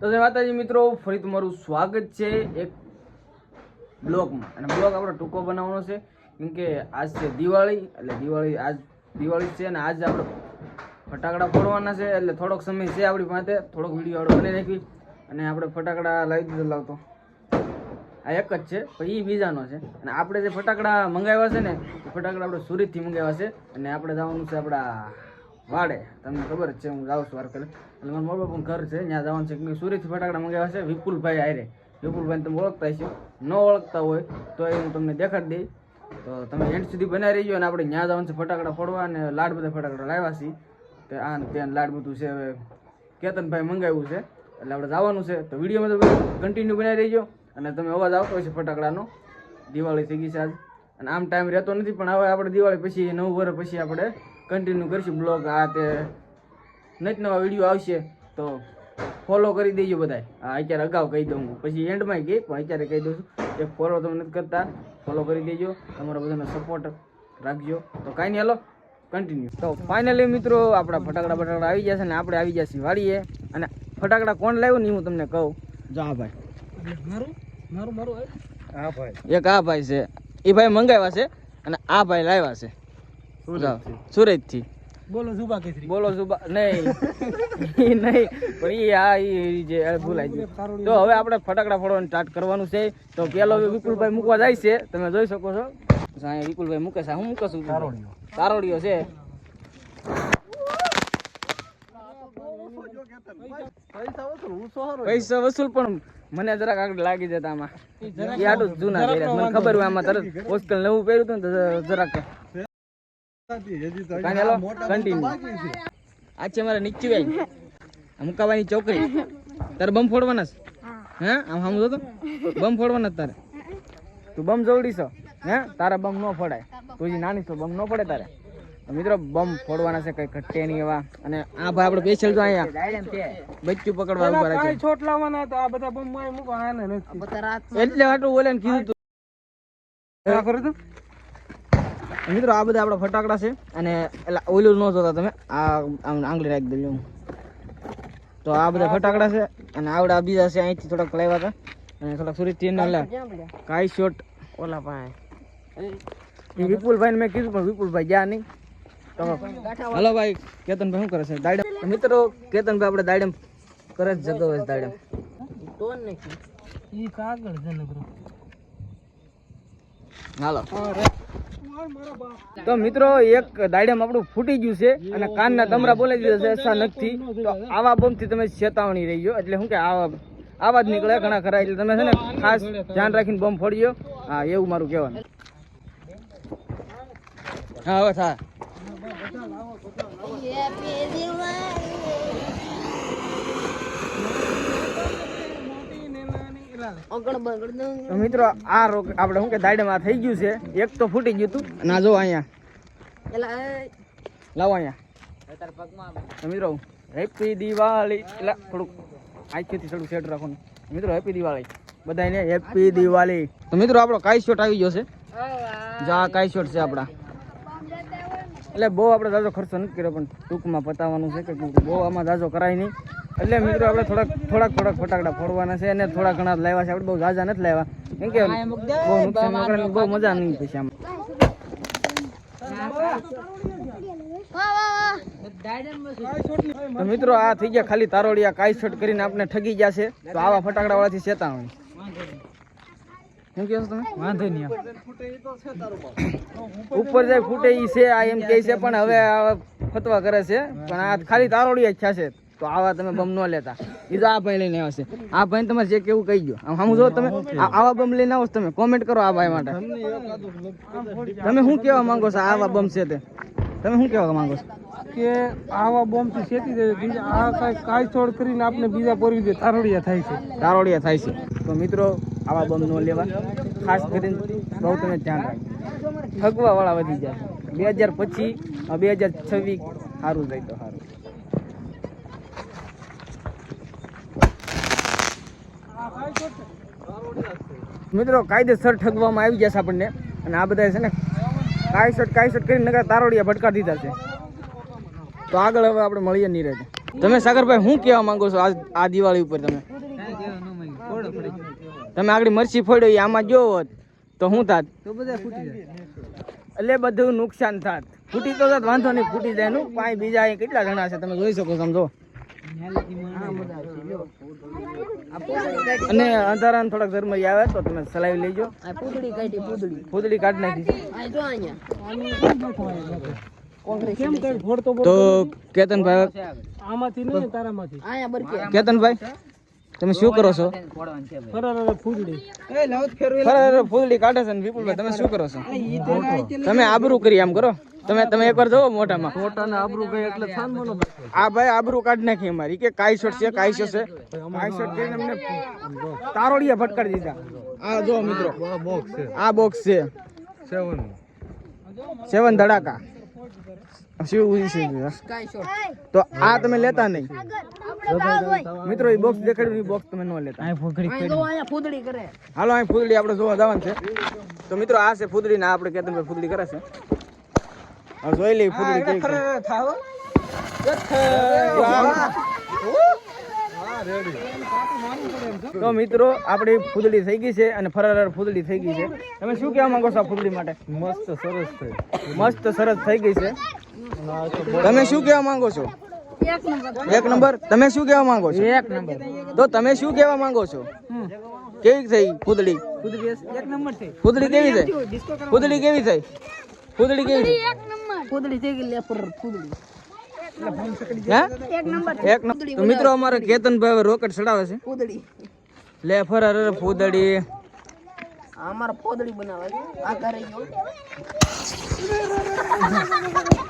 તો જય માતાજી મિત્રો ફરી તમારું સ્વાગત છે એક બ્લોગમાં. અને બ્લોગ આપણો ટૂંકો બનાવવાનો છે, કેમ કે આજ છે દિવાળી, એટલે દિવાળી આજ દિવાળી છે અને આજ આપણે ફટાકડા ફોડવાના છે, એટલે થોડોક સમય છે આપણી પાસે. થોડોક વીડિયો આપણે બની નાખી અને આપણે ફટાકડા લાવી દીધો લાવતો આ એક જ છે, પણ એ બીજાનો છે. અને આપણે જે ફટાકડા મંગાવ્યા છે ને, એ ફટાકડા આપણે સુરતથી મંગાવ્યા છે. અને આપણે જવાનું છે આપણા વાડે. તમને ખબર છે, હું જાઉં છું વાર કરે એટલે મારા મોટા પણ ઘર છે, ત્યાં જવાનું છે. કે સુરતથી ફટાકડા મંગાવ્યા છે, વિપુલભાઈ આરે વિપુલભાઈ તમે ઓળખતા હશો. ન ઓળખતા હોય, તો એ હું તમને દેખાડી દઈ તો તમે એન્ડ સુધી બનાવી રહીજો અને આપણે ત્યાં જવાનું છે ફટાકડા ફોડવા અને લાડ બધા ફટાકડા લાવ્યા છીએ. તે આ ત્યાં લાડ બધું છે, હવે કેતનભાઈ મંગાવ્યું છે. એટલે આપણે જવાનું છે. તો વિડીયોમાં તો કન્ટિન્યુ બનાવી રહીજો. અને તમે અવાજ આવતો હોય છે ફટાકડાનો. દિવાળી થઈ ગઈ છે આજ. અને આમ ટાઈમ રહેતો નથી, પણ હવે આપણે દિવાળી પછી નવ વર્ષ પછી આપણે કન્ટિન્યુ કરીશું બ્લોગ. આ તે નત નવા વીડિયો આવશે તો ફોલો કરી દેજો બધાય. હા અત્યારે અગાઉ કહી દઉં હું. પછી એન્ડમાં કહી પણ અત્યારે કહી દઉં છું એક ફોલો તમે નથી કરતા ફોલો કરી દેજો. તમારા બધાનો સપોર્ટ રાખજો. તો કાંઈ નહીં હાલો. કન્ટિન્યુ તો ફાઇનલી મિત્રો આપણા ફટાકડા બટાકડા આવી જશે ને આપણે આવી જશે વાળીએ. અને ફટાકડા કોણ લાવ્યું ને હું તમને કહું. જા ભાઈ. મારું? મારું મારું હા ભાઈ. એક આ ભાઈ છે. એ ભાઈ મંગાવ્યા છે અને આ ભાઈ લાવ્યા છે. સુરતથી બોલો સુબા કેસરી. બોલો સુબા નહીં. નહીં. પણ એ આ જે ભૂલાઈ ગયું. તો હવે આપણે ફટાકડા ફોડવાનું સ્ટાર્ટ કરવાનું છે. તો પેલો વિપુલભાઈ મૂકવા જાય છે. તમે જોઈ શકો છો. અહીંયા વિપુલભાઈ મૂકે છે. હું મૂકે છું? તારોડિયો છે. પૈસા વસૂલ પણ મને જરાક આગળ લાગી જતા આમાં. એ આટલું જૂના કર્યા. મને ખબર હોય આમાં તરત હોસ્ટેલ નવું પહેર્યું હતું ને જરાક આ છે મારા નીચુભાઈ. આ ચોકરી તારે બમ ફોડવાના છે? હે? આમ સામું તો બમ ફોડવાના તારે? તું બમ જોડી હે? તારા બમ ન ફોડાય. તું હજી નાની છો બમ ન પડે તારે? મિત્રો બમ ફોડવાના છે કઈ ઘટે નહીં એવા. અને આ ભાઈ આપણે પેશલ તો અહીંયા. બચ્ચું પકડવા ઊભા રાખે. છોટ લાવવાના આ બધા નથી. એટલે આટલું ઓલે કીધું તું? મિત્રો આ બધા આપણા ફટાકડા છે અને એટલે ઓલું ન જોતા તમે આ આમ આંગળી રાખી દેજો. તો આ બધા ફટાકડા છે અને આવડા બીજા છે અહીંથી થોડાક લાવ્યા હતા. અને થોડાક સુરત લે કાઈ શોટ ઓલા પાસે વિપુલભાઈ મેં કીધું પણ વિપુલભાઈ ગયા નહીં. હલો ભાઈ કેતનભાઈ શું કરે છે? દાડમ. મિત્રો કેતનભાઈ આપણે દાડમ કરે જ જતો હોય દાડમ. ઈ કાગળ છે હાલો. તો મિત્રો એક દાડમ આપણું ફૂટી ગયું છે અને કાનના તમરા બોલાવી દીધા છે અસા નથી તો આવા બોમથી તમે ચેતવણી રહીજો. એટલે શું કે આવા આવા જ નીકળે ઘણા ખરા. એટલે તમે છે ને ખાસ ધ્યાન રાખીને બોમ્બ ફોડ્યો. હા એવું મારું કહેવાનું. હા હવે થા. તો મિત્રો આ રોગ આપણે શું કે દાડમાં થઈ ગયું છે. એક તો ફૂટી ગયું હતું. ના જો અહીંયા. લાવો અહીંયા. મિત્રો હેપી દિવાળી એટલે થોડુંક આખીથી થોડું સેટ રાખો ને. મિત્રો હેપી દિવાળી બધાને હેપી દિવાળી તો મિત્રો આપણો કાઈ શોટ આવી ગયો છે? જા આ કાઈ શોટ છે આપણા એટલે બહુ આપણે દાદો ખર્ચો નથી કર્યો પણ ટૂંકમાં પતાવવાનું છે કે બહુ આમાં દાદો કરાય નહીં. એટલે મિત્રો આપણે થોડાક થોડાક થોડાક ફટાકડા ફોડવાના છે અને થોડા ઘણા લાવ્યા છે. આપણે બહુ જાજા નથી લાવ્યા. કેમ કે બહુ નુકસાન આપણે બહુ મજા નહીં પછી આમ. તો મિત્રો આ થઈ ગયા ખાલી તારોડિયા કાઈ શોટ કરીને આપણે ઠગી ગયા છે. તો આવા ફટાકડા વાળાથી શું કહો તમે? વાંધો નહીં ઉપર જાય ફૂટે ઈ છે આ એમ કે છે પણ હવે આ ફતવા કરે છે. પણ આ ખાલી તારોડિયા જ છે. તો આવા તમે બમ ન લેતા. એ તો આ ભાઈ લઈને આવ્યા છે. આ ભાઈ તમારે જે કેવું કહી ગયો આમ સામું જો તમે આવા બમ લઈને આવો તમે. કોમેન્ટ કરો આ ભાઈ માટે. તમે શું કહેવા માંગો છો? આવા બમ છે તે. તમે શું કહેવા માંગો છો? કે આવા બોમ્બથી શેતી દે આ કાંઈ કાય છોડ કરીને આપણે બીજા પરવી દે. તારોડિયા થાય છે. તારોડિયા થાય છે. તો મિત્રો આવા બોમ્બ ન લેવા. ખાસ કરીને બહુ તમે ધ્યાન રાખજો. ઠગવા વાળા વધી જાય બે હજાર પછી બે હજાર છવ્વીસ સારું જાય તો સારું મિત્રો કાયદેસર ઠગવામાં આવી જશે આપણને. અને આ બધા છે ને કાયસટ કાયસટ કરીને નગર તારોડિયા ભટકા દીધા છે. તો આગળ હવે આપણે મળીએ નહીં રહે તમે સાગરભાઈ શું કહેવા માંગો છો આ આ દિવાળી ઉપર તમે? તમે આગળ મરચી ફોડ્યો આમાં જો હોત તો શું થાત? ફૂટી જાય. એટલે બધું નુકસાન થાત. ફૂટી તો વાંધો નહીં ફૂટી જાય નું પાંચ બીજા કેટલા જણા છે તમે જોઈ શકો સમજો અને અંધારા થોડાક ધર્મ આવે તો તમે સલાવી લેજો. પૂતળી કાઢી પૂતળી ફૂદડી કાઢી નાખી આ જો અહીંયા. કેમ તો કેતનભાઈ આમાંથી નહીં તારામાંથી. કેતનભાઈ? તમે શું કરો છો? ફૂદડી કાઢે છે ને વિપુલભાઈ તમે શું કરો છો? તમે આબરૂ કરી આમ કરો. તમે તમે એકવાર જોવો મોટામાં મોટાને આબરૂ ગઈ એટલે થાનવાનો આ ભાઈ આબરૂ કાઢ નાખી અમારી. કે કાઈ શોટ છે કાઈ શોટ છે. કાઈ શોટ કરીને અમને તારોડિયા ફટકારી દીધા. આ જો મિત્રો. બોક્સ છે. આ બોક્સ છે. સેવન સેવન ધડાકા. શું છે કાઈ શોટ તો આ તમે લેતા નહીં. મિત્રો એ બોક્સ દેખાડ્યું એ બોક્સ તમે ન લેતા. આ ફૂદડી આયા કરે. હાલો અહીં ફૂદડી આપણે જોવા જવાનું છે. તો મિત્રો આ છે ફૂદડી ને આપણે કેતનભાઈ ફૂદડી કરે છે. હવે જોઈ લઈ ફૂદડી કેવી છે. તો મિત્રો આપણી ફૂદડી થઈ ગઈ છે અને ફરાર ફૂદડી થઈ ગઈ છે. તમે શું કહેવા માંગો છો આ ફૂદડી માટે? મસ્ત સરસ થઈ. મસ્ત સરસ થઈ ગઈ છે. તમે શું કહેવા માંગો છો? એક નંબર. તમે શું કહેવા માંગો છો? એક નંબર. તો તમે શું કહેવા માંગો છો? કેવી થઈ ફૂદડી એક ફૂદડી કેવી થઈ? ફૂદડી કેવી થઈ? ફૂદડી કેવી થઈ? પૂતળી થઈ ગઈ પૂતળી. મિત્રો અમારે કેતનભાઈ રોકેટ ચડાવે છે. પૂતળી. લે ફર ફૂદડી આ અમારા પોદળી બનાવે છે. આ કરે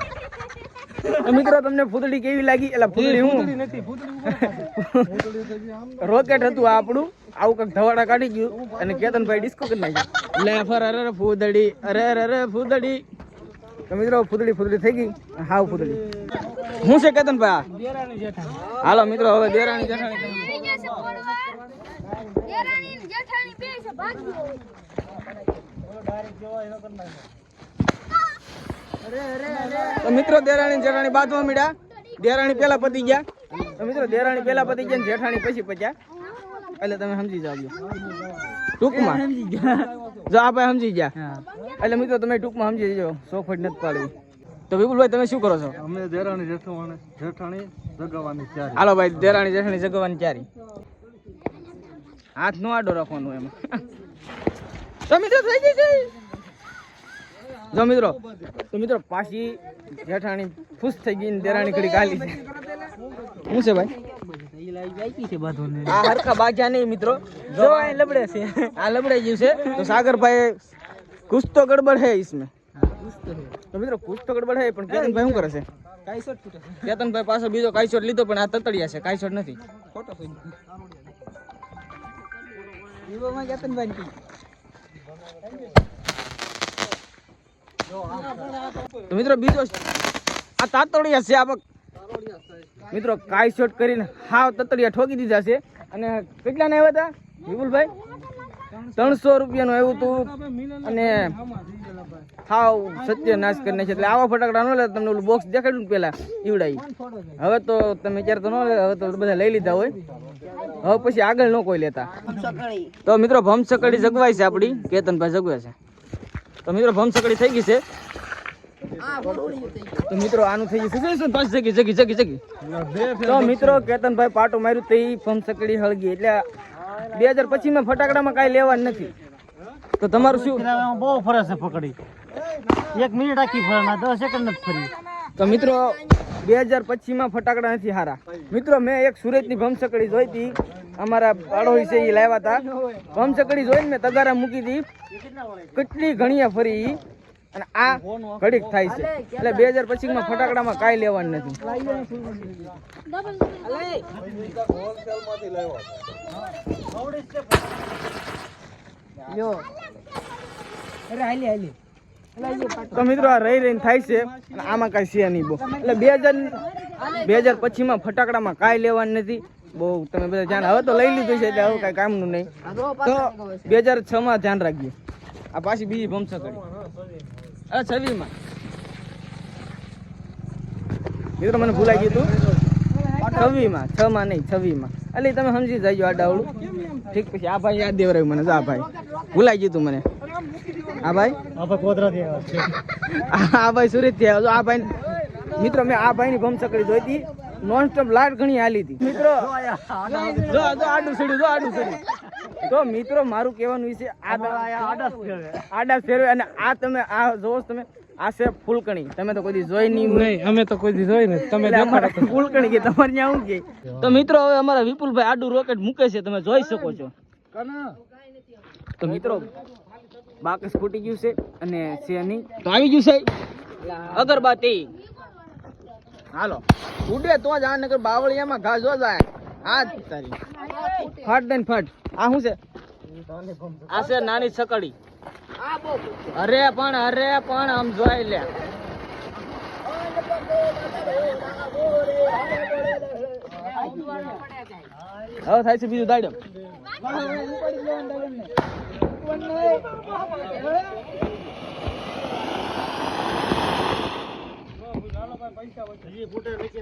મિત્રો તમને ફૂદડી કેવી લાગી? એટલે ફૂદડી હું? નથી ફૂદડી રોકેટ હતું આપણું. આવું કંઈક ધવાડા કાઢી ગયું અને કેતનભાઈ ડિસ્કો કરી નાખ્યું. લે ફર અરે ફૂદડી. અરે અરે અરે ફૂદડી. તો મિત્રો ફૂદડી ફૂદડી થઈ ગઈ. હાવ ફૂદડી. હું છે કેતનભાઈ આ? દેરાણી જેઠાણી. હાલો મિત્રો હવે દેરાણી જેઠાણી તમે- જેઠાણી બે છે ભાગ્યો તો મિત્રો દેરાણી જેઠાણી બાંધવા મળ્યા. દેરાણી પેલા પતી ગયા. તો મિત્રો દેરાણી પેલા પતી ગયા ને જેઠાણી પછી પચ્યા એટલે તમે સમજી જાવ ટૂંકમાં. જો આ ભાઈ સમજી ગયા. એટલે મિત્રો તમે ટૂંકમાં સમજી જજો. સોફટ નથી પાડવી. તો વિપુલભાઈ તમે શું કરો છો? અમે દેરાણી જેઠાણી જેઠાણી જગવાની ચારી હાલો ભાઈ દેરાણી જેઠાણી જગવાની ચારી હાથ નો આડો રાખવાનો એમાં. તો મિત્રો થઈ ગઈ છે? જો મિત્રો, તો મિત્રો પાછી જેઠાણી ખુશ થઈ ગઈ દેરાણી કરી ગાલી. છે શું છે ભાઈ? આ હરખા નહીં મિત્રો. જો આ લબડે છે. આ લબડે ગયું છે. તો સાગરભાઈ કુછ તો ગડબડ તો મિત્રો કુછ તો પણ કેતનભાઈ શું કરે છે? કાઈશોટ છૂટે કેતનભાઈ પાસે લીધો, પણ આ તતડિયા છે કાઈશોટ નથી. તો મિત્રો બીજો આ તાતોડિયા છે આ મિત્રો કાઈ શોટ કરીને હાવ તતડિયા ઠોકી દીધા છે. અને કેટલા ને આવ્યા હતા? વિપુલભાઈ? ત્રણસો રૂપિયાનું આવ્યું હતું અને હાવ સત્યનાશ કરી નાખે એટલે આવા ફટાકડા ન લે તમને ઓલું બોક્સ દેખાડ્યું ને પેલા ઈવડાઈ. હવે તો તમે અત્યારે તો ન લે હવે તો બધા લઈ લીધા હોય. હવે પછી આગળ ન કોઈ લેતા. તો મિત્રો ભમસકડી જગવાય છે આપણી કેતનભાઈ જગવે છે. તો મિત્રો ભમસકડી થઈ ગઈ છે. તો મિત્રો આનું થઈ ગયું. શું શું પાછી જગી જગી જગી જગી તો મિત્રો કેતનભાઈ પાટો માર્યું તે એ ભમસકડી હળગી. એટલે બે હજાર પચીસમાં ફટાકડામાં કાંઈ લેવા નથી. તો તમારું શું? બહુ ફરે છે પકડી. એક મિનિટ આખી ફરે ના દસ સેકન્ડ જ ફરી. તો મિત્રો બે હજાર પચીસમાં ફટાકડા નથી હારા. મિત્રો મેં એક સુરતની ભમસકડી જોઈ હતી અમારા પાડોશી છે એ લાવ્યા હતા. ભમસકડી જોઈને મેં તગારા મૂકી હતી કેટલી ઘણીએ ફરી અને આ ઘડીક થાય છે. એટલે બે હજાર પચીસમાં ફટાકડામાં કાંઈ લેવાનું નથી. તો મિત્રો આ રહી રહીને થાય છે. અને આમાં કાંઈ છે નહીં બહુ. એટલે બે હજાર બે હજાર પચીસમાં ફટાકડામાં કાંઈ લેવાનું નથી. બહુ તમે બધા ધ્યાન હવે તો લઈ લીધું છે એટલે હવે કાંઈ કામનું નહીં. તો બે હજાર છ માં ધ્યાન રાખજો. આ પાછી બીજી ભમસા કરી અરે છવ્વીસમાં મિત્રો મને ભૂલાઈ ગયું હતું છવ્વીમાં છ માં નહીં છવ્વીમાં એટલે તમે સમજી જાજો આ ડાવડું. ઠીક પછી આ ભાઈ યાદ દેવરાયું મને. આ ભાઈ. ભૂલાઈ ગયું તું મને. આ ભાઈ? આ ભાઈ સુરતથી આવ્યો. આ ભાઈ મિત્રો મેં આ ભાઈ ની ભમસકડી જોઈ હતી નોન સ્ટોપ લાટ ઘણી હાલી હતી. મિત્રો જો જો આડું સીડ્યું જો આડું સીડ્યું તો મિત્રો મારું કહેવાનું વિશે આ આડા ફેરવે. અને આ તમે આ જોવો તમે આ છે ફૂલકણી. તમે તો કોઈ જોઈ નહીં નહીં અમે તો કોઈ જોઈ ને તમે ફૂલકણી કે તમારે ત્યાં શું કે? તો મિત્રો હવે અમારા વિપુલભાઈ આડું રોકેટ મૂકે છે તમે જોઈ શકો છો. તો મિત્રો બાકસ ફૂટી ગયું છે અને છે નહીં. તો આવી ગયું છે. અગરબત્તી. હાલો. ઉડે તો જ આ નગર બાવળિયામાં ઘા જો જાય. આ તારી. ફટ દઈને ફટ. આ શું છે? આ છે નાની સકડી અરે પણ અરે પણ, આમ જોઈ લે. હવે થાય છે બીજું દાડમ.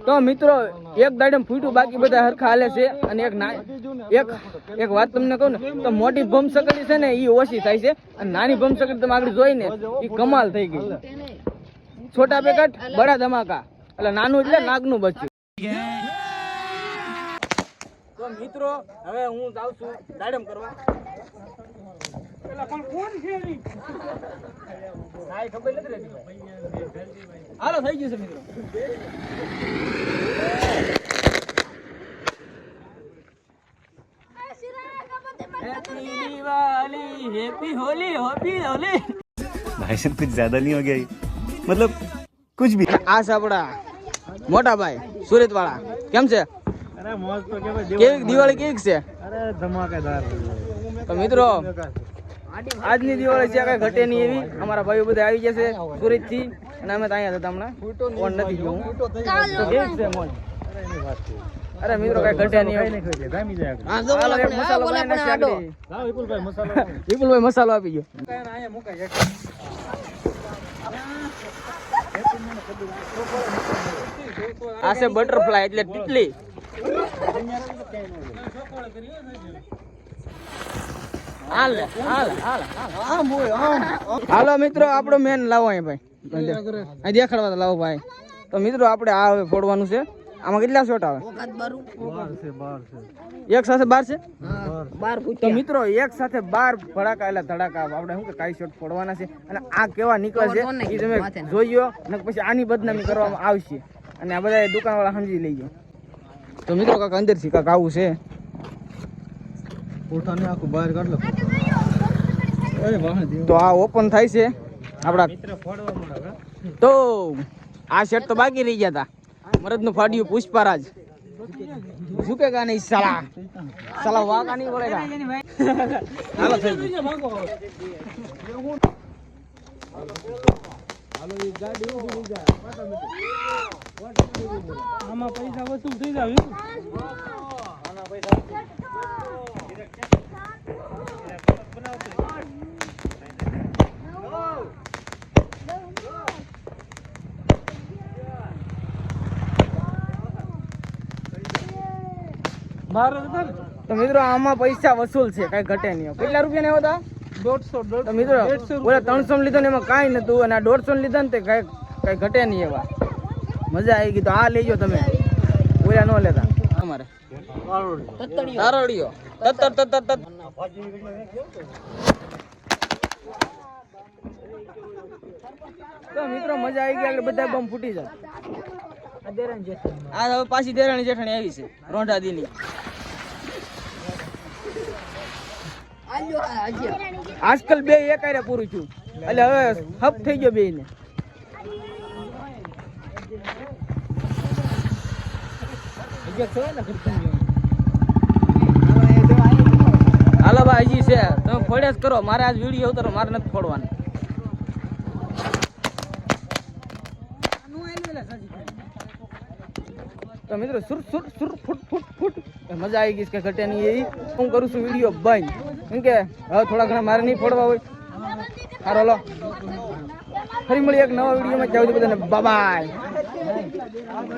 તો મિત્રો એક દાડમ ફૂટ્યું બાકી બધા હરખા હાલે છે અને એક ના એક એક વાત તમને કહું ને તો મોટી ભમ સકડી છે ને એ ઓછી થાય છે. અને નાની ભમ સકડી તમે આગળ જોઈ ને એ કમાલ થઈ ગઈ. છોટા પેકેટ બડા ધમાકા. એટલે નાનું એટલે નાગનું બચ્યું. મિત્રો હવે હું જાઉં છું દાડમ કરવા. હા, એ ખબર નથી રહેતી ભાઈ. હાલો થઈ ગયું છે મિત્રો happy Diwali happy Holi happy Holi भाई साहब कुछ ज्यादा नहीं हो गया ये? मतलब कुछ भी આ છે આપણા મોટા ભાઈ સુરત વાળા કેમ છે કેવી દિવાળી કેવી છે તો મિત્રો આજની દિવાળી છે કઈ ઘટે નહીં એવી. અમારા ભાઈઓ બધા આવી જશે સુરતથી અને અમે તો અહીંયા હતા હમણાં. ફોન નથી છે મોજ? અરે મિત્રો કઈ ઘટે નહીં મસાલો વિપુલભાઈ મસાલો આપી. ગયો આ છે બટરફ્લાય એટલે ટીટલી. હાલ મિત્રો આપણો મેન લાવો અહીંયા ભાઈ. અહીં દેખાડવા લાવો ભાઈ. તો મિત્રો આપણે આ હવે ફોડવાનું છે. આમાં કેટલા શોટ આવે? એક સાથે બાર છે? તો મિત્રો એક સાથે બાર ભડાકા એટલે ધડાકા આપણે શું કે કાઈ શોટ ફોડવાના છે. અને આ કેવા નીકળે છે એ તમે જોઈયો અને પછી આની બદનામી કરવામાં આવશે. અને આ બધા દુકાન વાળા સમજી લેજો તો મિત્રો કાંક અંદરથી કાંક આવું છે. તો આ ઓપન થાય છે આપણા તો આ શર્ટ તો બાકી રહી ગયા હતા મરદનું ફાડ્યું પુષ્પારાજ. ઝુકેગા નહીં સાલા. સાલા વાગા નહીં પડેગા હાલો થઈ ગયું. આમાં પૈસા વસૂલ થઈ જાવ બાર તો મિત્રો આમાં પૈસા વસૂલ છે કઈ ઘટે નહીં. કેટલા રૂપિયા ને હતા? દોઢસો તો મિત્રો ઓલા ત્રણસો લીધો ને એમાં કાંઈ નતું અને આ દોઢસો લીધા ને તે કઈ કઈ ઘટે નહીં એવા. મજા આવી ગઈ. તો આ લેજો તમે. ઓલા ન લેતા. અમારે. તત્તર તત્તર તત્તર. તો મિત્રો મજા આવી ગઈ એટલે બધા બમ ફૂટી જાય. આ હવે પાછી દેરાણી જેઠાણી આવી છે આલ્યો આલ્યો આજકાલ બે એક પૂરું છું એટલે હવે હપ થઈ ગયો બે ને હાલો ભાઈ હજી છે. તમે ફોડ્યા જ કરો. મારે આજ વીડિયો ઉતારો મારે નથી ફોડવાનું. તો મિત્રો સુર સુર સુર, ફૂટ ફૂટ ફૂટ. મજા આવી ગઈ કે ઘટે નહીં એ. હું કરું છું વીડિયો બંધ. કેમ કે હવે થોડા ઘણા મારે નહીં ફોડવા હોય. સારો લો. ફરી મળી એક નવા વિડીયોમાં. જાવ બધાને બાય